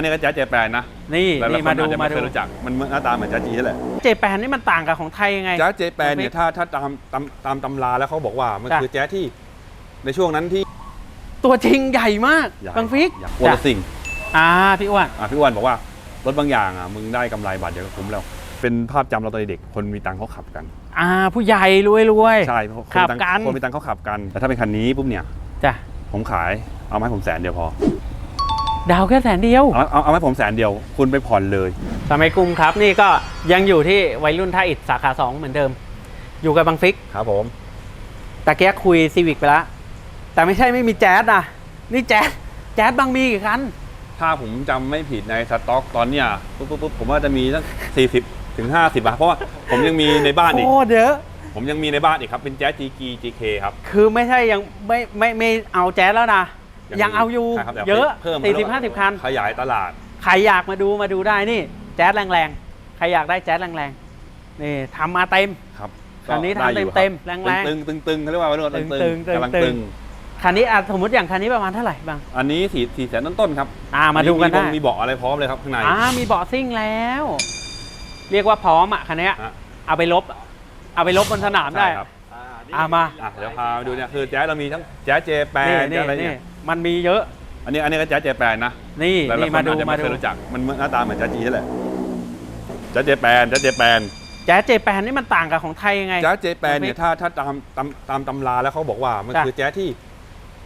อันนี้ก็แจ๊สเจแปนนะนี่หลายนี่ๆคมานดูอาจจะมาไม่เคดูยรู้จักมันหน้าตาเหมือนแจ๊สจีนั่นแหละเจแปนนี่มันต่างกับของไทยยังไง แจ๊สเจแปนเนี่ยน้องฟิกถ้าถ้าตามตามตามตำราแล้วเขาบอกว่ามันจ้ะ คือแจ๊สที่ในช่วงนั้นที่ตัวจริงใหญ่มากใหญ่บังฟิกใหญ่อ้วนจ้ะละสิ่งอ่าพี่อ้วนอะพี่อ้วนบอกว่ารถบางอย่างอะมึงได้กำไรบาทเดียวก็คุ้มแล้ว เป็นภาพจำเราตอนเด็กคนมีตังค์เขาขับกัน อ่าผู้ใหญ่รวยรวย ใช่เพราะคนขับมีตังค์กัน คนมีตังค์เขาขับกัน แต่ถ้าเป็นคันนี้ปุ๊บเนี่ยจ้ะผมขายเอามาให้ผมแสนเดียวพอ ดาวแค่แสนเดียว เอาเอาเอาให้ผมแสนเดียว คุณไปผ่อนเลย สมัยกรุงครับนี่ก็ยังอยู่ที่วัยรุ่นท่าอิฐสาขาสองเหมือนเดิม อยู่กับบังฟิกครับผม ตะเกียกคุยซีวิกไปแล้วแต่ไม่ใช่ไม่มีแจ๊สนะนี่แจ๊สแจ๊สบางมีกี่คัน ถ้าผมจำไม่ผิดในสต็อกตอนเนี้ยปุ๊บปุ๊บปุ๊บผมว่าจะมีตั้ง40ถึง50อะเพราะว่าผมยังมีในบ้านอีกโอ้เยอะ ผมยังมีในบ้านอีกครับ เป็นแจ๊ส GG GK ครับ คือไม่ใช่ยังไม่ไม่ไม่เอาแจ๊สแล้วนะ ยังเอาอยู่ ใช่ครับแต่เยอะเพิ่มสี่สิบห้าสิบคัน ขยายตลาด ใครอยากมาดูมาดูได้นี่ แจ๊สแรงๆ ใครอยากได้แจ๊สแรงๆ นี่ทำมาเต็ม ครับคันนี้ก็ได้อยู่ทำเต็มครับๆแรงๆตึงตึงตึงๆเขาเรียกว่าเรื่องตึงตึตึงงๆตึงๆกำลังตึตึงงคันนี้อะสมมติอย่างคันนี้ประมาณเท่าไหร่บาง อันนี้สี่สี่แสนต้นๆครับอ่ามาดูกันได้ มีเบาะอะไรพร้อมเลยครับข้างใน อ่ามีเบาะซิ่งแล้ว เรียกว่าพร้อมอะคันเนี้ยฮะ เอาไปลบ เอาไปลบบนสนามได้ ใช่ครับอ่ามา อะเดี๋ยวพาไปดูเนี่ยคือแจ๊สเรามีทั้งแจ๊สเจแปนี่นแจ๊นี่สอะไรนี่เนี่ย มันมีเยอะ อันนี้อันนี้ก็แจ๊สเจแปนนะนี่หลายๆนี่คมานดูอาจจะมาไม่ดูเคยรู้จักมันหน้าตาเหมือนแจ๊สจีนั่นแหละแจ๊สเจแปนแจ๊สเจแปน แจ๊สเจแปนนี่มันต่างกับของไทยยังไงแจ๊สเจแปนเนี่ยน้องฟิกถ้าถ้าตามตามตามตำราแล้วเขาบอกว่ามันจ้ะ คือแจ๊สที่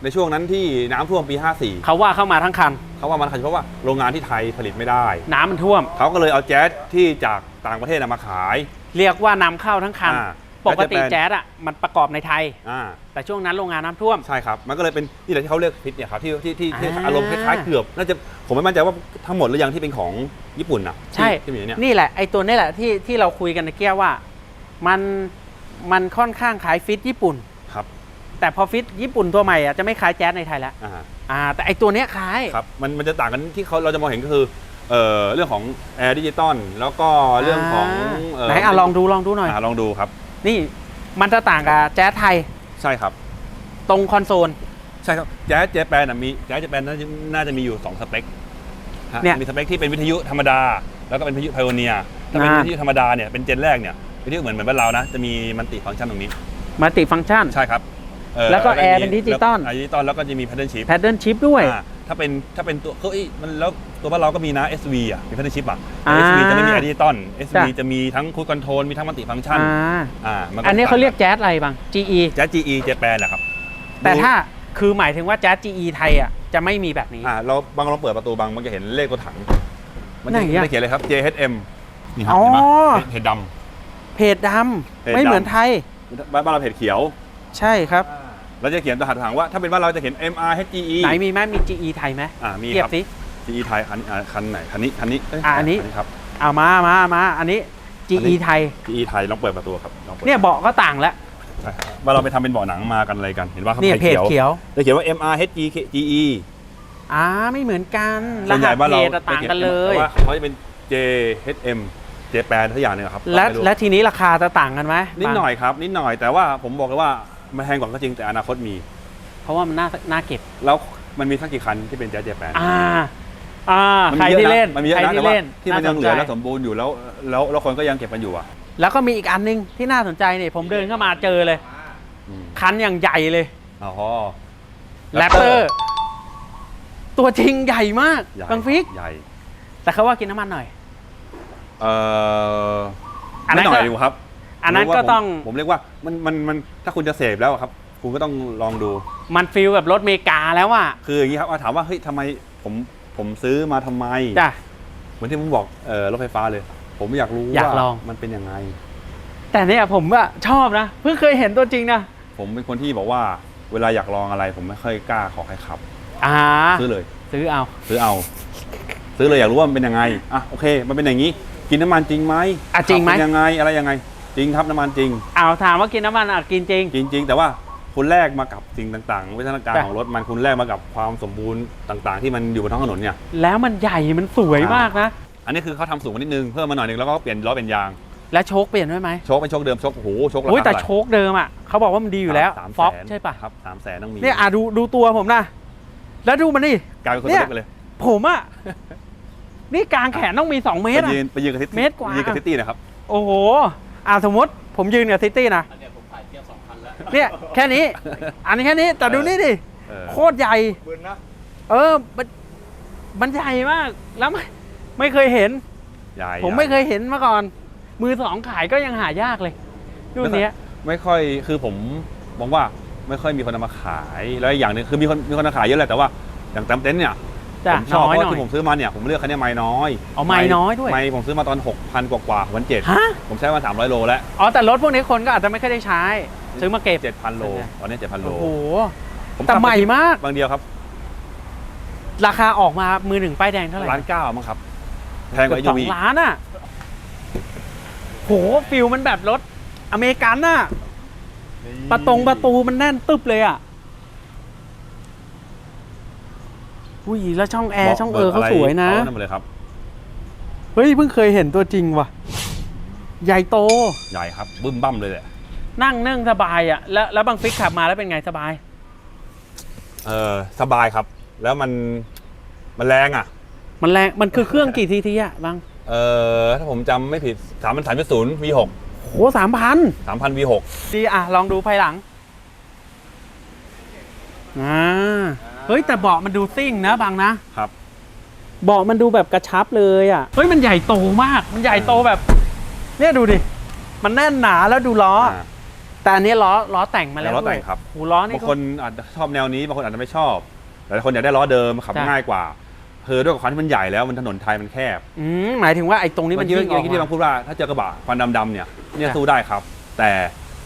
ในช่วงนั้นที่น้ำท่วมปี 54 เขาว่าเข้ามาทั้งคัน เขาว่ามันขัดเพราะว่าโรงงานที่ไทยผลิตไม่ได้ น้ำมันท่วม เขาก็เลยเอาแจ๊สที่จากต่างประเทศน่ะมาขายเรียกว่านำเข้าทั้งคัน อ่า ปกติแจ๊สเจแปนแจ๊สอะมันประกอบในไทย อ่าแต่ช่วงนั้นโรงงานน้ำท่วม ใช่ครับ มันก็เลยเป็นนี่แหละที่เขาเรียกพิษเนี่ยครับที่ที่ที่ที่อ่า อารมณ์คล้ายๆเกือบน่าจะผมไม่มั่นใจว่าทั้งหมดหรือยังที่เป็นของญี่ปุ่นอะใช่ที่ที่มีเนี่ย นี่แหละไอ้ตัวนี่แหละที่ที่เราคุยกันตะเกียว่า มันมันค่อนข้างขายฟิตญี่ปุ่น ครับแต่พอฟิตญี่ปุ่นตัวใหม่อะจะไม่ขายแจ๊สในไทยแล้วอ่าอ่าแต่ไอ้ตัวเนี้ยขาย ครับมันมันจะต่างกันที่เขาเราจะมองเห็นก็คือเอ่อเรื่องของแอร์ดิจิตอลแล้วก็เรื่องของเไหนอะลองดูลองดูหน่อย อ่าลองดูครับ นี่มันจะต่างกับแจ๊สไทยใช่ครับ ตรงคอนโซล ใช่ครับแจ๊สเจแปนอะมีแจ๊สเจแปนน่าจะน่าจะมีอยู่ 2 สเปคฮะเนี่ยมีสเปคที่เป็นวิทยุธรรมดา แล้วก็เป็นวิทยุไพโอเนียถ้าเป็นอ่า วิทยุธรรมดาเนี่ยเป็นเจนแรกเนี่ยวิทยุเหมือนเหมือนบ้านเรานะ จะมีมันติฟังก์ชันตรงนี้ มัลติฟังก์ชัน ใช่ครับเแล้วก็มีแอร์เป็นดิจิตอลแวดิจิตอลแล้วก็จะมีแพดเดิลชิพแพดเดิลชิปด้วย ถ้าเป็นถ้าเป็นตัวเฮ้ยมันแล้วตัวบ้านเราก็มีนะ SV อะมีแพดเดิลชิพอะอ่า SV จะไม่มีแอร์ดิจิตอล SV จ้ะจะมีทั้งคูดคอนโทรลมีทั้งมันติฟังก์ชันอ่าอ่ามัก็อันนี้เขาเรียกแจ๊สอะไรบาง GE แจ๊ส GE เจแปนแหละครับ แต่ถ้าคือหมายถึงว่าแจ๊ส GE ไทยอะจะไม่มีแบบนี้อ่าเราบางเราเปิดประตูบางมันจะเห็นเลขตัวถัง มันจะไหนอะมันจะเขียนเลยครับ JHM นี่ครัอ๋อเห็นไหมเพจดเพจดเพจำไม่ดำเหมือนไทยำบ้านบ้านเราเพจเขียว ใช่ครับ เราจะเขียนตัวถังว่าถ้าเป็นบ้านเราจะเขียน MRHGE ไหนมีไหมมี GE ไทยไหมอ่ามีเทียครับบสิ GE ไทยคันอ่าคันไหนคันนี้คันนี้เยอ่าอันนี้ ครับ เอามามามาอันนี้ อัน GE นี้ ไทย GE ไทยลองเปิดประตูครับลองปิดเนี่ยเบาะก็ต่างแล้วใช่ครับว่าเราไปทำเป็นเบาะหนังมากันอะไรกันเห็นว่าเขาเนี่ยเพจเขียวจะเขียนว่า MRHGE อ่าไม่เหมือนกันรส่วนใหหัญ่สบ้านเพเราจอะต่างกันเลย แต่ว่าเขาจะเป็น JHM เจแปนทุกอย่างเนี่ยครับและไม่รู้และทีนี้ราคาจะต่างกันไหมนิดหน่อยครับ นิดหน่อยแต่ว่าผมบอกเลยว่า มันแพงกว่าก็จริงแต่อนาคตมี เพราะว่ามันน่าน่าเก็บ แล้วมันมีสักกี่คันที่เป็นแจ๊สเจแปนอ่า อ่ามันใครมีเยที่อะเล่นนะมันมีเยอะใครนะที่แต่ว่าเล่นที่มันายังเหลือสใจและสมบูรณ์อยู่แล้วแล้วแล้วคนก็ยังเก็บมันอยู่อะแล้วก็มีอีกอันหนึงที่น่าสนใจเนี่ยผมเดินเข้ามาเจอเลย อืมคันอย่างใหญ่เลยอ๋อ แรปเตอร์ตัวจริงใหญ่มากใหญ่บังฟิก ใหญ่แต่เขาว่ากินน้ำมันหน่อย เอ่ออันนั้ไม่นหน่อยก็ดูครับ อันนั้นผมว่าก็ต้อง ผมผมเรียกว่ามันมันมันถ้าคุณจะเสพแล้วอะครับ คุณก็ต้องลองดู มันฟิลแบบรถเมกาแล้วอะคืออย่างนี้ครับอะถามว่าเฮ้ยทำไมผมผมซื้อมาทำไม จ้ะ เหมือนที่ผมบอกเออรถไฟฟ้าเลย ผมอยากรู้อยากว่าลอง มันเป็นยังไง แต่เนี่ยผมว่าชอบนะ เพิ่งเคยเห็นตัวจริงนะผมเป็นคนที่บอกว่าเวลาอยากลองอะไร ผมไม่ค่อยกล้าขอใครขับ อ่าซื้อเลย ซื้อเอา ซื้อเอา ซื้อเลยอยากรู้ว่ามันเป็นยังไงอะโอเค มันเป็นอย่างนี้ กินน้ำมันจริงไหมอะจริงไหม ขับเป็นยังไงอะไรยังไง จริงครับน้ำมันจริงเอาถามว่ากินน้ำมันอะกินจริง จริงจริงแต่ว่าคุณแลกมากับสิ่งต่างๆ วิวัฒนาการจ้ะของรถมันคุณแลกมากับความสมบูรณ์ต่าง ๆ ที่มันอยู่บนท้องถนนเนี่ยแล้วมันใหญ่มันสวยมากนะ อันนี้คือเขาทำสูงกว่านิดนึงเพิ่มมาหน่อยนึงแล้วก็เปลี่ยนล้อเป็นยาง และโชคเปลี่ยนด้วยไหมโชคเป็นโชคเดิมโชคโอ้โหโชคราโอ้ยคาแต่เท่าไหร่โชคเดิมอะเขาบอกว่ามันดีอยู่แล้วสามฟ็อกแสนใช่ปะครับสามแสนต้องมีเนี่ยอะดูดูตัวผมนะแล้วดูมันนี่กลายเป็นคนเนี่เล็ยกไปเลย ผมอะนี่กลางแขนต้องมี2เมไปตรอะยืนไปยืนกับซิตี้เมตรกว่ายืนกับซิตี้นะครับโอ้โห อ่าสมมติผมยืนกับซิตี้นะอันเนี้ยผมถ่ายเทียบสองคันแล้วเนี่ยแค่นี้ อันนี้แค่นี้แต่ดูนี่ดิเออ โคตรใหญ่บึนนะเออมันมันใหญ่มากแล้วไม่ไม่เคยเห็น ใหญ่ผมไม่เคยเห็นมาก่อน มือสองขายก็ยังหายากเลยรุ่นเนี้ย ไม่ค่อยคือผมมองว่าไม่ค่อยมีคนเอามาขายแล้วอีกอย่างหนึงคือมีคนมีคนมาขายเยอะแหละแต่ว่าอย่างแตมเต็นท์เนี่ย จ้ะผมชอบน้อยเพหน่ราะอยที่ผมซื้อมาเนี่ยผมเลือกคันนี้ไม้น้อยเอาไม้น้อยด้วย ไม้ผมซื้อมาตอน 6,000 กว่ากว่าวันเจ็ดฮะผมใช้มา300 โลแล้วอ๋อแต่รถพวกนี้คนก็อาจจะไม่ค่อยได้ใช้ ซื้อมาเก็บ7,000 โลตอนนี้7,000 โลโอ้โหผมแต่ขับใหม่มาก บางเดียวครับราคาออกมามือหนึ่งป้ายแดงเท่าไหร่ล้านเก้ามั้งครับแพงกว่าเกือบสอ SUV งล้านอะโหฟิลมันแบบรถอเมริกันน่ะ ประตงประตูมันแน่นตึบเลยอะ อุ้ยแล้วช่องแอร์ช่องเออเขาสวยนะเอานั่นมาเลยครับเฮ้ยเพิ่งเคยเห็นตัวจริงว่ะ ใหญ่โต ใหญ่ครับบึ้มบั้มเลยแหละนั่งนั่งสบายอะแล้วแล้วบางฟิกขับมาแล้วเป็นไงสบาย เออสบายครับ แล้วมันมันแรงอะ มันแรงมันคือเครื่องกี่ซีทีอะบางเออถ้าผมจำไม่ผิดสามพันสามศูนย์ V6 โหสามพันสามพัน V6 ดีอะ ลองดูภายหลังอ่า เฮ้ยแต่เบาะมันดูซิ่งนะบางนะครับ เบาะมันดูแบบกระชับเลยอะเฮ้ยมันใหญ่โตมาก มันใหญ่โตแบบ เนี่ยดูดิ มันแน่นหนาแล้วดูล้ออ่าแต่อันนี้ล้อล้อแต่งมาแล้วล้อแต่งด้วยครับ หูล้อนี่บางก็ คนอาจจะชอบแนวนี้บางคนอาจจะไม่ชอบแต่คนอยากได้ล้อเดิมขับจ้ะ ง่ายกว่าเพอด้วยกับความที่มันใหญ่แล้วมันถนนไทยมันแคบอืมหมายถึงว่าไอ้ตรงนี้มันเมื่อยิ่งออกกี้ที่มาบางพูดว่าถ้าเจอกระบะควันดำๆเนี่ยเนี่ยจ้ะสู้ได้ครับ แต่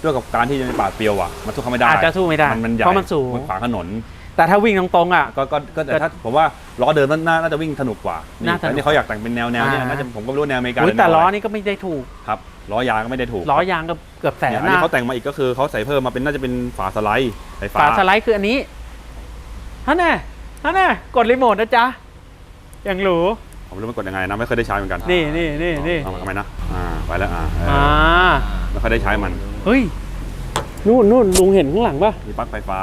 ด้วยกับการที่จะเป็นป่าเปรียวอะมันสู้เขาไม่ได้อาจจะสู้ไม่ได้มันมันใหญ่เพราะมันสูง มันขวางถนน แต่ถ้าวิ่งตรงๆอะ ก็ก็ก็แต่ถ้าผมว่าล้อเดิมน่าน่าจะวิ่งสนุกกว่านี่น่าสนุกแต่นี่เขาอยากแต่งเป็นแนวแนวเนี่ยอ่า น่าจะผมก็ไม่รู้แนวอเมริกาอุ๊ยหรืแต่แนวะไรล้อนี่ก็ไม่ได้ถูกครับล้อยางก็ไม่ได้ถูกล้อยางก็เกือบแสนเนี่ยอันนี้นะเขาแต่งมาอีกก็คือเขาใส่เพิ่มมาเป็นน่าจะเป็นฝาสไลด์ไฟฟ้าฝาสไลด์คืออันนี้ฮะแน่ฮะแน่กดรีโมทนะจ๊ะอย่างหรูผมไม่รู้มันกดยังไงนะไม่เคยได้ใช้เหมือนกันนี่นี่นี่นี่เอาทำไมนะอ่าไปแล้วอ่าเอออ่าไม่ค่อยได้ใช้มันเฮ้ยนู่นนู่นลุงเห็นข้างหลังป่ะมีปลั๊กไฟฟ้า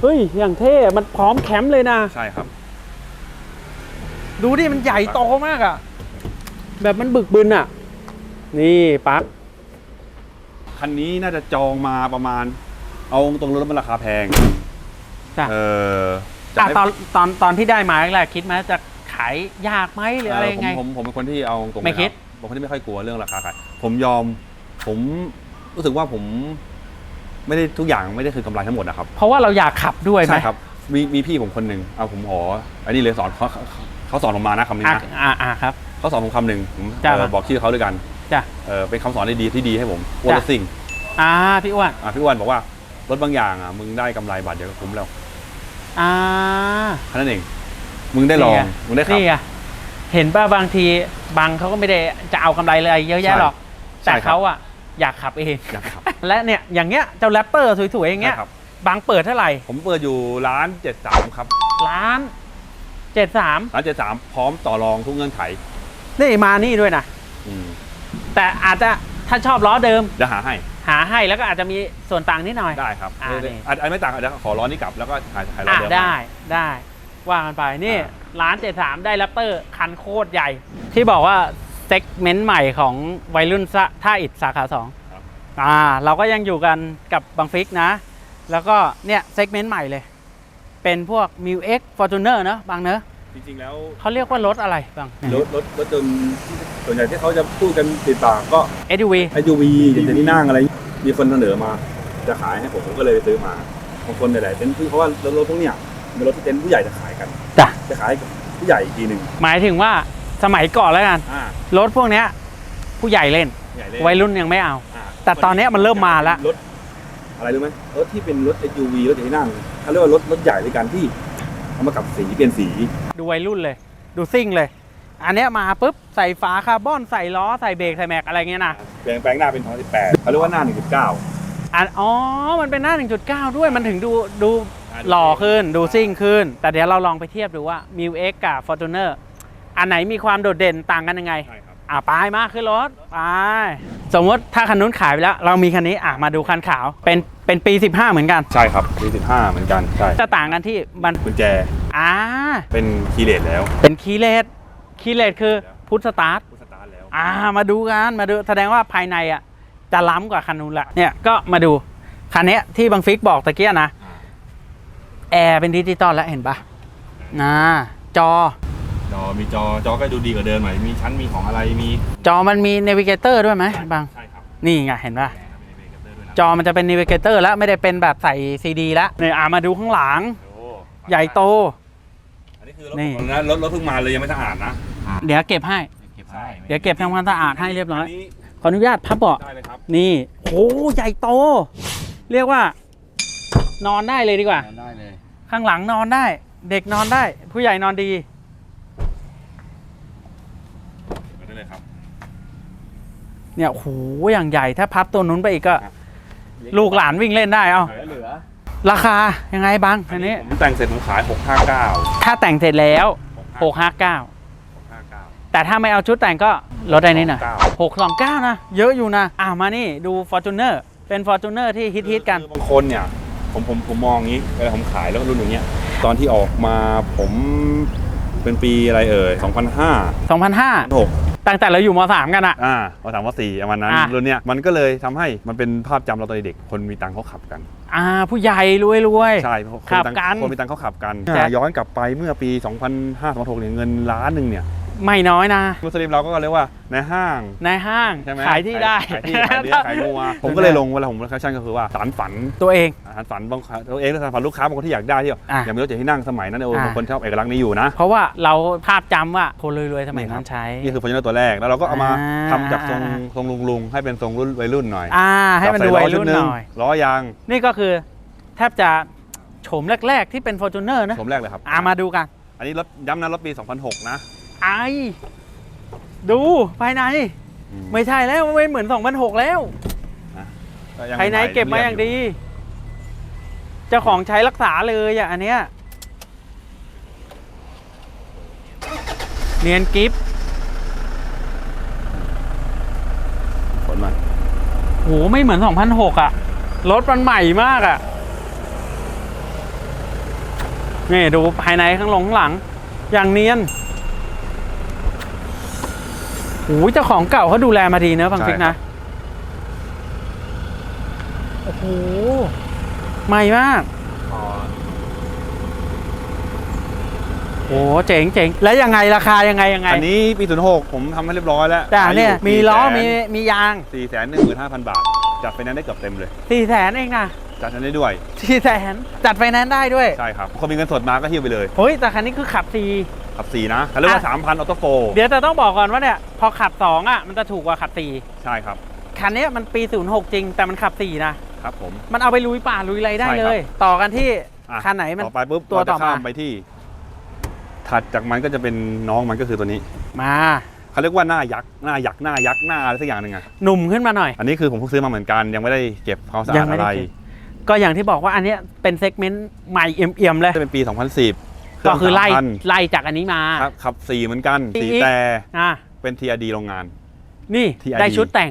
เฮ้ย อย่างเท่ มันพร้อมแคมป์เลยนะ ใช่ครับ ดูดิ มันใหญ่โตมากอะ แบบมันบึกบึนอะ นี่ปลั๊กคันนี้น่าจะจองมาประมาณ เอาตรงรถมันราคาแพงจ้ะ เออจะอะให้ตอนตอนตอนที่ได้มาแรกๆคิดไหมจะขายยากไหมหรืออะไรเออยังไง ผมผมผมเป็นคนที่เอาตรงๆไม่คิดนะครับผมเป็นคนที่ไม่ค่อยกลัวเรื่องราคาขายผมยอม ผมรู้สึกว่าผม ไม่ได้ทุกอย่างไม่ได้คือกำไรทั้งหมดนะครับเพราะว่าเราอยากขับด้วยไหมใช่ครับมีมีพี่ผมคนหนึ่งเอาผมขออันนี้เลยสอนเขาเขาเขาสอนผมมานะคำนี้อะนะอะอะครับ เขาสอนผมคำหนึ่งผมจ้ะ เออบอกชื่อเขาด้วยกันจ้ะ เออเป็นคำสอนที่ดีที่ดีให้ผมอ้วนจ้ะรถซิ่งอ่าพี่อ้วนอะพี่อ้วนบอกว่ารถบางอย่างอะมึงได้กำไรบาทเดียวก็คุ้มแล้วอ่าแค่นั้นเองมึงได้ลองนี่ไงมึงได้ขับ นี่ไงเห็นป่ะบางทีบางเขาก็ไม่ได้จะเอากำไรเลยเยอะแยะใช่หรอกใช่แต่ครับ เขาอะอยากขับเอง อยากขับ และเนี่ยอย่างเงี้ยเจ้าแรปเตอร์สวยๆอย่างเงี้ยใช่ครับ บางเปิดเท่าไหร่ผมเปิดอยู่ร้านเจ็ดสามครับล้านเจ็ดสามร้านเจ็ดสามพร้อมต่อรองทุกเงื่อนไขนี่มานี่ด้วยนะ อืมแต่อาจจะถ้าชอบล้อเดิมเดี๋ยวหาให้หาให้แล้วก็อาจจะมีส่วนต่างนิดหน่อย ได้ครับอ่าเออนี่ อาจอาจไม่ต่างอาจจะขอร้อนนี้กลับแล้วก็ขายขายร้อนอะเดิม ได้ได้ ว่ากันไปนี่อ่า ร้านเจ็ดสามได้แรปเตอร์คันโคตรใหญ่ ที่บอกว่าเซกเมนต์ใหม่ของวัยรุ่นสะท่าอิฐสาขาสองครับ อ่าเราก็ยังอยู่กันกับบังฟิกนะ แล้วก็เนี่ยเซกเมนต์ใหม่เลย เป็นพวก m i u X Fortuner เนอะบางเนอะจริงๆแล้วเขาเรียกว่ารถอะไรบางรถรถรถจนส่วนใหญ่ที่เขาจะพูดกันติดปากก็ SUV SUV อย่างที่นั่งอะไร มีคนเสนอมา จะขายให้ผมผมก็เลยซื้อมาบางคนหลายๆเต็นท์เพราะว่ารถรถพวกเนี้ยเป็นรถที่เต็นท์ผู้ใหญ่จะขายกันจ้ะจะขายกับผู้ใหญ่อีกทีหนึ่งหมายถึงว่าสมัยก่อนแล้วกันอ่ารถพวกเนี้ยผู้ใหญ่เล่น ใหญ่เลยวัยรุ่นยังไม่เอาอ่า แต่ตอนเนี้ยมันเริ่มมาแล้ว รถอะไรรู้ไหมรถที่เป็นรถ SUV รถที่นั่งเขาเรียกว่ารถรถใหญ่ด้วยกันที่เอามากับสีเปลี่ยนสี ดูวัยรุ่นเลย ดูซิ่งเลย อันเนี้ยมาปุ๊บใส่ฝาคาร์บอนใส่ล้อใส่เบรกใส่แม็กอะไรเงี้ยนะแปลงแปลงหน้าเป็น2018เขาเรียกว่าหน้า1.9อันอ๋อ มันเป็นหน้า 1.9 ด้วยมันถึงดูดูหล่อขึ้นดูซิ่งขึ้น แต่เดี๋ยวเราลองไปเทียบดูว่า m i u X กับ Fortuner อันไหนมีความโดดเด่นต่างกันยังไง ใช่ครับ อะไปมากขึ้นรถไปสมมติถ้าคันนู้นขายไปแล้ว เรามีคันนี้อะมาดูคันขาวเป็นเป็นปี 15 เหมือนกัน ใช่ครับปี15เหมือนกันใช่จะต่างกันที่มันกุญแจอ่าเป็นคีย์เลสแล้ว เป็นคีย์เลสคีย์เลสคือพุทสตาร์ทพุทสตาร์ทแล้วอ่ามาดูกันมาดูแสดงว่าภายในอะจะล้ำกว่าคันนู้นละเนี่ยก็มาดูคันเนี้ยที่บังฟิกบอกตะเกียนะอ่าแอร์เป็นดิจิตอลแล้วเห็นปะนะจอ จอมีจอจอก็ดูดีกว่าเดิมหน่อยมีชั้นมีของอะไรมีจอมันมีเนวิเกเตอร์ด้วยไหมบางใช่ครับนี่ไงเห็นปะแอร์มีเบรกเตอร์ด้วยนะจอมันจะเป็นเนวิเกเตอร์แล้วไม่ได้เป็นแบบใส่ซีดีแล้วเนี่ยอ่ามาดูข้างหลังโอ้ใหญ่โต อันนี้คือรถนี่ ผมนะรถรถเพิ่งมาเลยยังไม่สะอาดนะเดี๋ยวเก็บให้เก็บให้เดี๋ยวเก็บทำความสะอาดให้เรียบร้อยนนี้ขออนุญาตพับเบาะ ได้เลยครับนี่โอ้ใหญ่โต เรียกว่า นอนได้เลยดีกว่า ได้เลย ข้างหลังนอนได้ เด็กนอนได้ ผู้ใหญ่นอนดี เก็บไว้ได้เลยครับ เนี่ยโอ้โหอย่างใหญ่ถ้าพับตัวนู้นไปอีกก็ครับลูกหลานวิ่งเล่นได้เอาเหลือ ราคายังไงบ้างอันนี้ผมแต่งเสร็จผมขาย 659 ถ้าแต่งเสร็จแล้ว 659 659 แต่ถ้าไม่เอาชุดแต่งก็ลดได้นิดหน่อย629 629นะ เยอะอยู่นะ อ่ามานี่ดู Fortuner เป็น Fortuner ที่ฮิตฮิตๆกันคือบางคนเนี่ยผมผมผมมองอย่างนี้เวลาผมขายแล้วก็รุ่นอย่างเงี้ยตอนที่ออกมาผมเป็นปีอะไรเอ่ย2005 2005 6 ตั้งแต่เราอยู่ม 3 กันอะ อ่าเราถามว่าสี่ประมาณนั้นอะ รุ่นเนี้ยมันก็เลยทำให้มันเป็นภาพจำเราตอนเด็กคนมีตังค์เขาขับกัน อ่า ผู้ใหญ่รวยรวย ใช่เพราะคนขับมีตังค์กัน คนมีตังค์เขาขับกันใช่ย้อนกลับไปเมื่อปี 2005 2006เนี่ยเงินล้านหนึ่งเนี่ย ไม่น้อยนะมุสลิมเราก็เรียกว่าในห้าง ในห้างใช่ไหมขายที่ได้ขายที่ขายเนื้อขายงัวผมก็เลยลงเวลาผมแคปชั่นก็คือว่าสารฝันตัวเองสารฝันบางตัวเองและสารฝันลูกค้าบางคนที่อยากได้ที่อะอยากมีรถเจ๋งที่นั่งสมัยนั้นเนี่ยโอ้อะบางคนชอบเอกลักษณ์นี้อยู่นะ เพราะว่าเราภาพจำว่าคนรวยๆสมัยนั้นใช้นี่คือฟอร์จูเนอร์ตัวแรกแล้วเราก็เอามาอ่าทำจากทรงทรงลุงลุงๆให้เป็นทรงรุ่นวัยรุ่นหน่อยอ่าให้มันดูจับวัใส่ยรุ่นชุดหน่อยล้อยางนี่ก็คือแทบจะโฉมแรก ๆ ที่เป็น Fortuner นะชมแรกเลยครับอ่ามาดูกัน อันนี้รถย้ำนะรถปี 2006 นะ ไอ ดูภายใน ไม่ใช่แล้วไม่เหมือน2006แล้วยังภายในเก็บมาอย่างดีเจ้าของใช้รักษาเลยอะอันเนี้ยเนียนกิฟต์ผลมาโหไม่เหมือน2006อะ รถมันใหม่มากอะนี่ดูภายในข้างหลงข้างหลัง อย่างเนียน โอ้ยเจ้าของเก่าเขาดูแลมาดีเนอะฟังฟิกนะ โอ้โห ใหม่มากโอ้เจ๋งเจ๋งแล้วยังไงราคายังไงยังไง อันนี้ปี06ผมทำให้เรียบร้อยแล้วจ้าเนี่ยมีล้อมีมียาง4 1 5 0 0 0บาท จัดไฟแนนซ์ได้เกือบเต็มเลยสี่แสนเองนะ จัดไฟแนนซ์ได้ด้วยสี่แสนจัดไฟแนนซ์ได้ด้วย ใช่ครับคนมีเงินสดมาก็หิ้วไปเลยเฮ้ยแต่คันนี้คือขับสี่ขับสี่นะเขาเรียกว่าอะ3,000ออโต้โฟเดี๋ยวแต่ต้องบอกก่อนว่าเนี่ยพอขับสองอะมันจะถูกกว่าขับสี่ใช่ครับคันนี้มันปี 06 จริง แต่มันขับสี่นะครับผมมันเอาไปลุยป่าลุยอะไรได้ใช่เลครับยต่อกันที่อะคันไหนมันต่อไปปุ๊บตัวเราต่จะอมาข้ามไปที่ ถัดจากมันก็จะเป็นน้องมันก็คือตัวนี้มาเขาเรียกว่าหน้ายักษ์หน้ายักษ์หน้ายักษ์หน้าอะไรสักอย่างหนึ่งอะหนุ่มขึ้นมาหน่อย อันนี้คือผมเพิ่งซื้อมาเหมือนกันยังไม่ได้เก็บความสะยัอาดงไม่อะได้ไรเก็บก็อย่างที่บอกว่าอันเนี้ยเป็นเซกเมนต์ใหม่เอี่ยมๆเลย จะเป็นปี 2010ก็คือไล่เครื่งไล่จากอันนี้มา3,000ครับขับสี่เหมือนกันอีกสีอีกแต่อะเป็น TRD โรงงาน นี่ TRD ได้ชุดแต่ง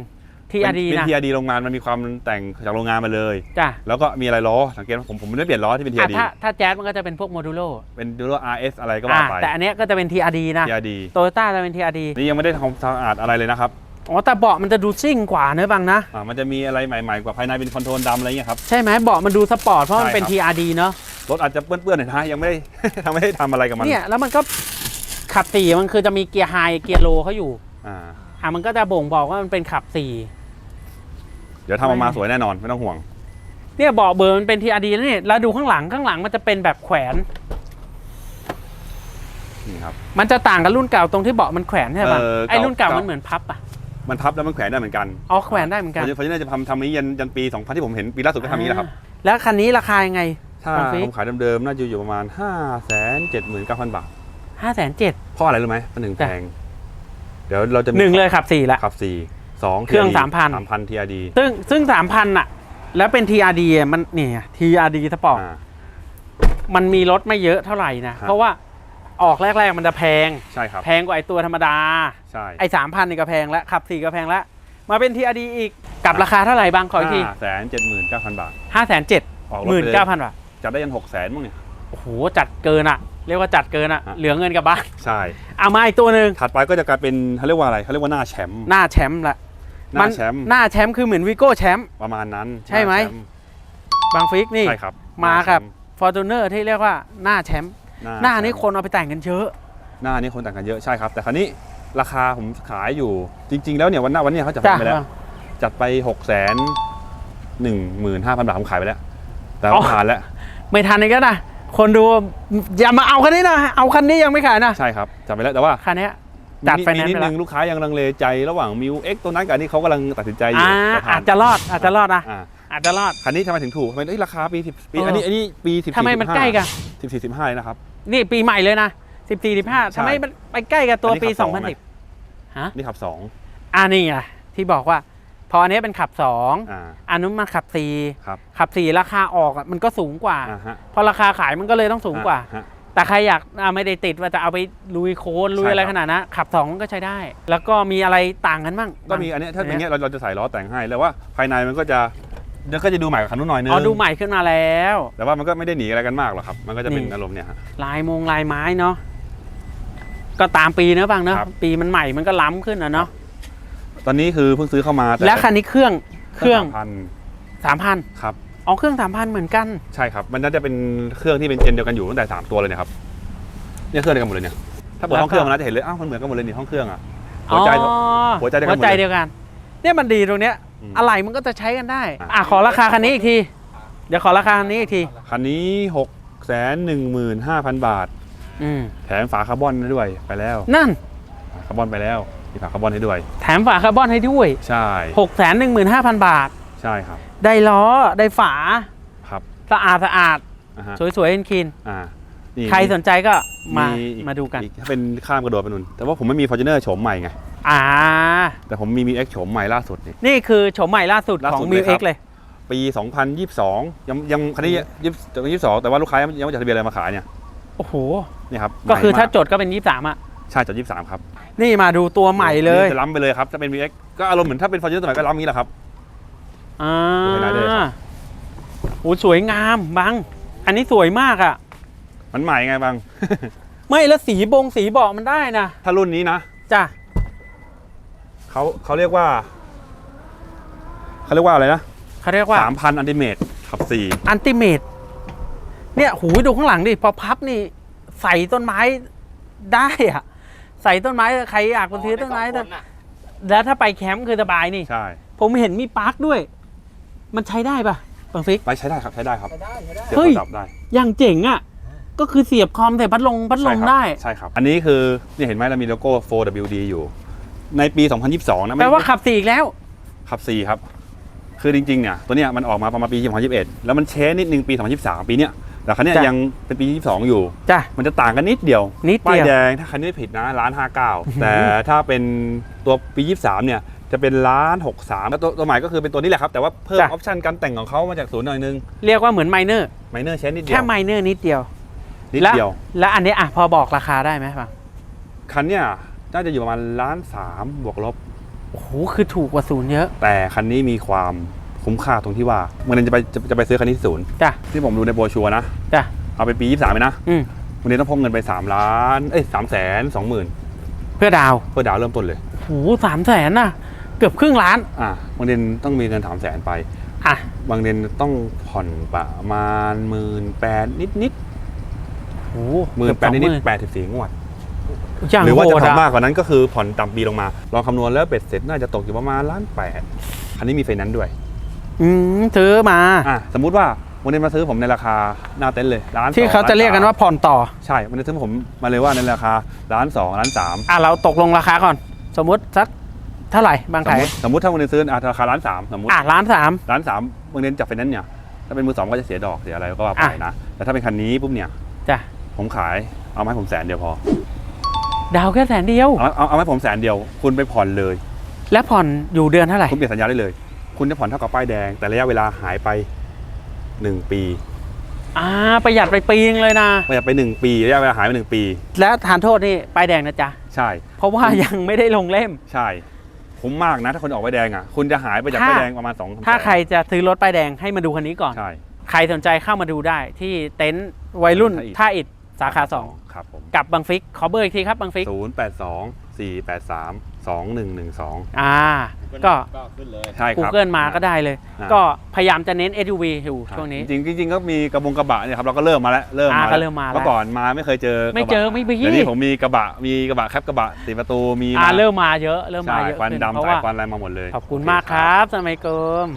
TRD เป็นนะ TRD โรงงานมันมีความแต่งจากโรงงานมาเลยจ้ะแล้วก็มีอะไรล้อสังเกตว่าผมผมไม่ได้เปลี่ยนล้อที่เป็นอะ TRD ถ้าถ้าแจ๊สมันก็จะเป็นพวกโมดูโลเป็นดูโร RS อะไรก็ว่าอะไปแต่อันเนี้ยก็จะเป็น TRD นะ TRD โตโยต้าจะเป็น TRD นี่ยังไม่ได้ทำความสะอาดอะไรเลยนะครับ อ๋อแต่เบาะมันจะดูซิ่งกว่าเนอะบางนะอ่ามันจะมีอะไรใหม่ๆกว่าภายในเป็นคอนโทรลดำอะไรเงี้ยครับ ใช่ไหมเบาะมันดูสปอร์ตเพราะมันเป็น ใช่ครับ TRD เนอะรถอาจจะเปื้อนๆหน่อยนะยังไม่ได้ ทำไม่ได้ทำอะไรกับมันเนี่ยแล้วมันก็ขับสี่มันคือจะมีเกียร์ไฮเกียร์โลเขาอยู่อ่าอะมันก็จะบ่งบอกว่ามันเป็นขับสี่เดี๋ยวทำออกมาสวยแน่นอนไม่ต้องห่วง เนี่ยเบาะเบอร์มันเป็น TRD แล้วนี่แล้วดูข้างหลังข้างหลังมันจะเป็นแบบแขวน นี่ครับ มันจะต่างกับรุ่นเก่าตรงที่เบาะมันแขวนใช่ป่ะเออไอ้รุ่นเก่าเก่ามั มันเหมือนพับอะ มันพับแล้วมันแขวนได้เหมือนกันอ๋อแขวนได้เหมือนกันเพราะฉะนั้นจะทำทำนี้ยันยันปี2000ที่ผมเห็นปีล่าสุดก็ทำนี้แหละครับอ่าแล้วคันนี้ราคายังไงถ้าของฟิกผมขายเดิมๆน่าจะอยู่ประมาณ 5 7 9 0 0 0 บาทห้าแสนเจ็ดเพราะอะไรรู้ไหมมันถึงแพจ้ะงเดี๋ยวเราจะมีหนึ่งเลยขับสี่ละขับ4 2เครื่อง TRD 3,000 3,000 TRD ซึ่งซึ่งสามพันอะแล้วเป็น TRD อะมันเนี่ย TRD สปอร์ตอ่ามันมีรถไม่เยอะเท่าไหร่นะครับเพราะว่า ออกแรกๆมันจะแพง ใช่ครับ แพงกว่าไอตัวธรรมดา ใช่ไอสามพันนี่ก็แพงแล้วขับสี่ก็แพงแล้ว มาเป็น TRD อีกกับราคาเท่าไหร่บางขออีกที5 7 9 0 0 0บาทห้าแสนเจ็ดออกรหถมื่นไปเลยเก้าพันบาทจัดได้ยัน6 0 0 0 0 0มั้งเนี่ยโอ้โหจัดเกินอะเรียกว่าจัดเกินอะฮะเหลือเงินกลับบ้านใช่เอามาอีกตัวหนึ่งถัดไปก็จะกลายเป็นเขาเรียกว่าอะไรเขาเรียกว่าหน้าแชมป์หน้าแชมป์ละหน้าแชมป์หน้าแชมป์คือเหมือนวิโก้แชมป์ประมาณนั้นใช่ไหมน้าแชป์บางฟิกนี่ใช่ครับมาครับหน้แชป์ฟอร์จูเนอร์ที่เรียกว่าหน้าแชมป์ หน้านี้แชมป์คนเอาไปแต่งกันเยอะ หน้านี้คนต่างกันเยอะใช่ครับ แต่คราวนี้ราคาผมขายอยู่จริง ๆ แล้วเนี่ยวันหน้าวันเนี้ยเขาจัดจ้ะไปแล้ว จัดไป6กแสนหนึ่งหมื่นห้าพันบาทผมขายไปแล้ว แต่อ๋อผ่านแล้ว ไม่ทันอีกแล้วนะคนดูอย่ามาเอาคันนี้นะเอาคันนี้ยังไม่ขายนะใช่ครับจัดไปแล้วแต่ว่าคันนี้จัดไฟแนนซ์มีนิดไปนึแล้วงลูกค้ายังลังเลใจระหว่างมิวเอ็กตัวนั้นกับอันนี้เขากำลังตัดสินใจอยู่อ่าแต่ผ่าอานจจะรอดอาจจะรอดนะอ่า อาจจะรอด คันนี้ทำไมถึงถูกทำไมเอ้ยราคาปีสิบปี เอออั อันนี้อันนี้ปีสิบทำไมมันใกล้กัน สิบสี่สิบห้าเลยนะครับ นี่ปีใหม่เลยนะ 14 15ทำไมมันไปใกล้กับตัวอันนี้ปีขับสองไหม 2010ฮะนี่ขับสองอ่านี่ไงที่บอกว่า พออันนี้เป็นขับ 2อ่าอันนู้นมาขับ ครับ4 ขับ 4 ราคาออกอะมันก็สูงกว่า อ่าฮะพอราคาขายมันก็เลยต้องสูงกว่า ฮะ แต่ใครอยากอ่าไม่ได้ติดว่าจะเอาไปลุยโคลนลุยใช่อะไรครับขนาดนั้นขับ2ก็ใช้ได้ แล้วก็มีอะไรต่างกันบ้างก็มีอันเนี้ยถ้าอันเป็นเนี้ยเงี้ยเราเราจะใส่ล้อแต่งให้แล้วว่าภายในมันก็จะ เดี๋ยวก็จะดูใหม่กว่าคันนู้นหน่อยนึงอ๋อดูใหม่ขึ้นมาแล้ว แต่ว่ามันก็ไม่ได้หนีอะไรกันมากหรอกครับ มันก็จะเป็นนี่ อารมณ์เนี่ยฮะ ลายมงลายไม้เนาะก็ตามปีเนอะบางเนอะครับ ปีมันใหม่มันก็ล้ำขึ้นอะเนาะตอนนี้คือเพิ่งซื้อเข้ามาแต่แล้วคันนี้เครื่องเครื่องพันสามพันครับอ๋อเครื่องสามพันเหมือนกัน ใช่ครับ มันน่าจะเป็นเครื่องที่เป็นเจนเดียวกันอยู่ตั้งแต่สามตัวเลยเนะครับ เนี่ยเครื่องเดียวกันหมดเลยเนี่ย ถ้าเปิดแล้วก็ ห้องเครื่องมันน่าจะเห็นเลย อ้าว มันเหมือนกันหมดเลยนี่ห้องเครื่องอะ หัวใจ อ๋อหัวใจเดียวกันหมดเลย หัวใจเดียวกัน เนี่ยมันดีตรงเนี้ย อืมอะไรมันก็จะใช้กันได้อะอะขอราคาคันนี้อีกที เดี๋ยวขอราคาคันนี้อีกที คันนี้หกแสนหนึ่งหมื่นห้าพันบาท อืมแถมฝาคาร์บอนด้วยไปแล้วนั่น ฝาคาร์บอนไปแล้วมีฝาคาร์บอนให้ด้วย แถมฝาคาร์บอนให้ด้วยใช่6กแสนหนึ่งหมื่นห้าพันบาท ใช่ครับ ได้ล้อ ได้ฝา ครับสะอาดสะอาด อ่าฮะสวยๆคินอ่านี่ๆใครสนใจก็มาอีมาดูกันอีถ้าเป็นข้ามกระโดดไปนู่นแต่ว่าผมไม่มี Fortuner โฉมใหม่ไง อ่า แต่ผมมีมี X โฉมใหม่ล่าสุดนี่ นี่คือโฉมใหม่ล่าสุดล่าของสุดมิเลวยครัเอ็บ กเลย ปี 2022 ยังยังคันนี้ยี่สิบสองแต่ว่าลูกค้ายังยังไม่จดทะเบียนอะไรมาขายเนี่ยโอ้โห นี่ครับก็คือถ้าใหม่มจดก็เป็น23อะ ใช่จด23ครับนี่มาดูตัวใหม่เลยจะล้ำไปเลยครับจะเป็น VX ก็อารมณ์เหมือนถ้าเป็น Fortuner สมัยก็ล้ำอย่างนี้แหละครับ อ่าดูให้หน่อยด้วยครับ โอ้สวยงามบัง อันนี้สวยมากอะ มันใหม่ไงบาง ไม่แล้วสีบงสีเบาะมันได้นะ ถ้ารุ่นนี้นะ จ้ะ เขาเขาเรียกว่าเขาเรียกว่าอะไรนะเขาเรียกว่า3,000อันติเมตขับอันติเมตเนี่ยหูยดูข้างหลังดิพอพับนี่ ใส่ต้นไม้ได้อะใส่ต้นไม้ใครอยากไปซื้อต้นไม้ต้นแล้วถ้าไปแคมป์คือสบายนี่4ใช่ ผมเห็นมีปาร์คด้วย มันใช้ได้ปะบังฟิกไปใช้ได้ครับใช้ได้ครับได้ใช้ได้เสียบเฮ้ยโทรศัพท์ได้อย่างเจ๋งอะก็คือเสียบคอมใส่พัดลมพัดลมใช่ครับได้ ใช่ครับ อันนี้คือนี่เห็นไหมเรามีโลโก้ 4WD อยู่ ในปี 2022 นะไม่แปลว่าขับสี่อีกแล้ว ขับ4ครับ คือจริงๆเนี่ยตัวเนี้ยมันออกมาประมาณปี 2021 แล้วมันเชนนิดนึงปี 2023 ปีเนี้ยแต่คันเนี้ยจ้ะ ยังเป็นปี 22 อยู่ จ้ะ มันจะต่างกันนิดเดียวนิดป้ายเดียวแดงถ้าคันนี้ไม่ผิดนะล้านห้าเก้าแต่ถ้าเป็นตัวปี 23 เนี่ยจะเป็นล้านหกสามแล้วตัวตัวใหม่ก็คือเป็นตัวนี้แหละครับ แต่ว่าเพิ่มอจ้ะ อปชันการแต่งของเขามาจากศูนย์หน่อยนึงเรียกว่าเหมือนไมเนอร์ไมเนอร์เชนนิดเดีแค่ยวไมเนอร์นิดเดียวนิดแล้วเดียว แล้วอันนี้อะพอบอกราคาได้ไหมฟัง คันเนี้ย น่าจะอยู่ประมาณล้านสามบวกลบ โอ้โห คือถูกกว่าศูนย์เยอะ แต่คันนี้มีความคุ้มค่าตรงที่ว่าเมื่อนั้นจะไปจะจะไปซื้อคันนี้ที่ศูนย์จ้ะ ที่ผมดูในโบรชัวร์นะ จ้ะ เอาไปปี23ไปนะอืม วันนี้ต้องพกเงินไป3ล้านเอ้ยสามแสนสองหมื่นเพื่อดาวเพื่อดาวน์เริ่มต้นเลย โอ้โหสามแสนน่ะ เกือบครึ่งล้าน อะบางเดือนต้องมีเงินสามแสนไป อะ บางเดือนต้องผ่อนประมาณหมื่นแปดนิดนิดโอ้โหหมื่นแปดนิดนิดแปดสิบสี่งวด อย่างหรือว่าโหจะดผ่อนอะมากกว่านั้นก็คือผ่อนต่ำปีลงมาลองคำนวณแล้วเบ็ดเสร็จน่าจะตกอยู่ประมาณล้านแปดคันนี้มีไฟแนนซ์ด้วยอืมซื้อมา อะสมมุติว่าวันนี้มาซื้อผมในราคาหน้าเต็นท์เลยล้านที่สองเขาจะเรียกกันว่าล้สผ่อนต่อมใช่วันนี้ซื้อผมมาเลยว่าในราคาล้านสองล้านสาม อะเราตกลงราคาก่อน สมมุติสักเท่าไหร่บางสมขายมติสมมติถ้าวันนี้ซื้ออะราคาล้านสามสมมติอะล้านสาม ล้านสามบางเดือนจับไฟแนนซ์เนี่ยถ้าเป็นมือสองก็จะเสียดอกเสียอะไรก็ว่าไปอะ นะแต่ถ้าเป็นคันนี้ปุ๊บเนี่ย จ้ะผมขายเอามาให้ผมแสนเดียวพอ ดาวแค่แสนเดียว เอาเอาเอาให้ผมแสนเดียว คุณไปผ่อนเลย แล้วผ่อนอยู่เดือนเท่าไหร่คุณเปลี่ยนสัญญาได้เลย คุณจะผ่อนเท่ากับป้ายแดง แต่ระยะเวลาหายไปหนึ่งปีอ่าประหยัดไปปีนึงเลยนะไม่อยากไปหนึ่งปีระยะเวลาหายไปหนึ่งปี แล้วทานโทษนี่ป้ายแดงนะจ๊ะ ใช่ เพราะว่ายังไม่ได้ลงเล่ม ใช่คุ้มมากนะ ถ้าคนออกป้ายแดงอะ คุณจะหายไปจากถ้าป้ายแดงประมาณสองถ้าใครจะซื้อรถป้ายแดงให้มาดูคันนี้ก่อน ใช่ ใครสนใจเข้ามาดูได้ที่เต็นท์วัยรุ่นท่าอิฐท่าอิฐสาขาสอง ครับผมกับบังฟิกขอเบอร์อีกทีครับบังฟิกศูนย์แปดสองสี่แปดสามสองหนึ่งหนึ่งสองอ่า ก็ก็ขึ้นเลย ใช่ครับ Google มาก็ได้เลย อ่า ก็พยายามจะเน้น SUV อยู่ช่วงนี้ จริงๆจริงๆก็มีกระบงกระบะเนี่ยครับเราก็เริ่มมาแล้วเริ่มอ่ามาก็เริ่มมาแล้ว เมื่อก่อนมาไม่เคยเจอไม่เจอไม่มีเดี๋ยวนี้ผมมีกระบะมีกระบะแคปกระบะสีประตูมีอ่าเริ่มมาเยอะเริ่มมาใช่เยอะควันขึ้นดำเพราะสายว่าควันอะไรมาหมดเลยขอบคุณมากครับสมัยเกิม